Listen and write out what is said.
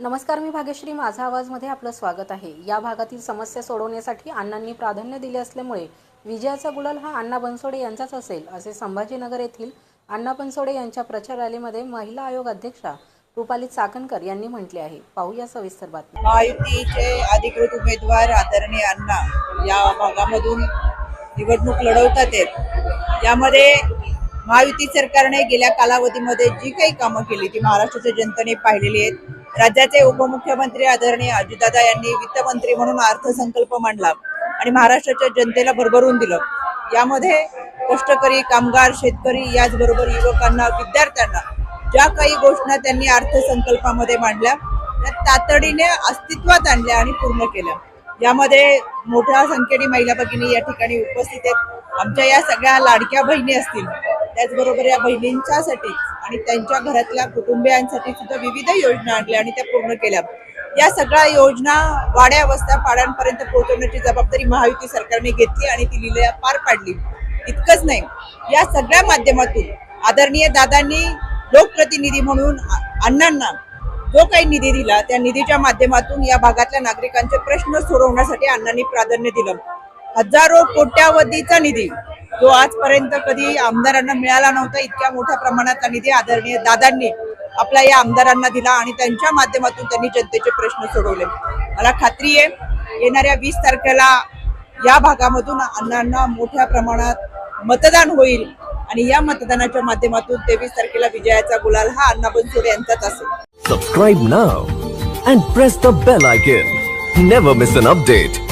नमस्कार मी भाग्यश्री. माझा आवाजमध्ये आपलं स्वागत आहे. या भागातील समस्या सोडवण्यासाठी अण्णांनी प्राधान्य दिले असल्यामुळे विजयाचा गुलाल हा अण्णा बनसोडे यांचाच असेल असे संभाजीनगर येथील अण्णा बनसोडे यांच्या प्रचार रॅलीमध्ये महिला आयोग अध्यक्षा रुपाली चाकणकर यांनी म्हटले आहे. पाहूया सविस्तर बातमी. महायुतीचे अधिकृत उमेदवार आदरणीय अण्णा या भागामधून निवडणूक लढवतात आहेत. यामध्ये महायुती सरकारने गेल्या कालावधीमध्ये जी काही कामं केली ती महाराष्ट्राच्या जनतेने पाहिलेली आहेत. राज्याचे उपमुख्यमंत्री आदरणीय अजितदादा यांनी वित्तमंत्री म्हणून अर्थसंकल्प मांडला आणि महाराष्ट्राच्या जनतेला भरभरून दिलं. यामध्ये कष्टकरी कामगार शेतकरी याचबरोबर युवकांना विद्यार्थ्यांना ज्या काही घोषणा त्यांनी अर्थसंकल्पामध्ये मांडल्या त्या तातडीने अस्तित्वात आणल्या आणि पूर्ण केल्या. यामध्ये मोठ्या संख्येने महिला भगिनी या ठिकाणी उपस्थित आहेत. आमच्या या सगळ्या लाडक्या बहिणी असतील. त्याचबरोबर या बहिणींच्यासाठी आणि त्यांच्या घरातल्या कुटुंबियांसाठी सुद्धा विविध योजना आणल्या आणि त्या पूर्ण केल्या. या सगळ्या योजना वाड्या वस्त्या पाड्यांपर्यंत पोहोचवण्याची जबाबदारी महायुती सरकारने घेतली आणि ती लिहिल्या पार पाडली. इतकंच नाही या सगळ्या माध्यमातून आदरणीय दादांनी लोकप्रतिनिधी म्हणून अण्णांना जो काही निधी दिला त्या निधीच्या माध्यमातून या भागातल्या नागरिकांचे प्रश्न सोडवण्यासाठी अण्णांनी प्राधान्य दिलं. हजारो कोट्यावधीचा निधी जो आजपर्यंत कधी आमदारांना मिळाला नव्हता इतक्या मोठ्या प्रमाणातला निधी आदरणीय दादांनी आपल्या या आमदारांना दिला आणि त्यांच्या माध्यमातून त्यांनी जनतेचे प्रश्न सोडवले. मला खात्री आहे येणाऱ्या वीस तारखेला या भागामधून अण्णांना मोठ्या प्रमाणात मतदान होईल आणि या मतदानाच्या माध्यमातून तेवीस तारखेला विजयाचा गुलाल हा अण्णा बनसोडे यांचाच असेल. Subscribe now and press the bell icon never miss an update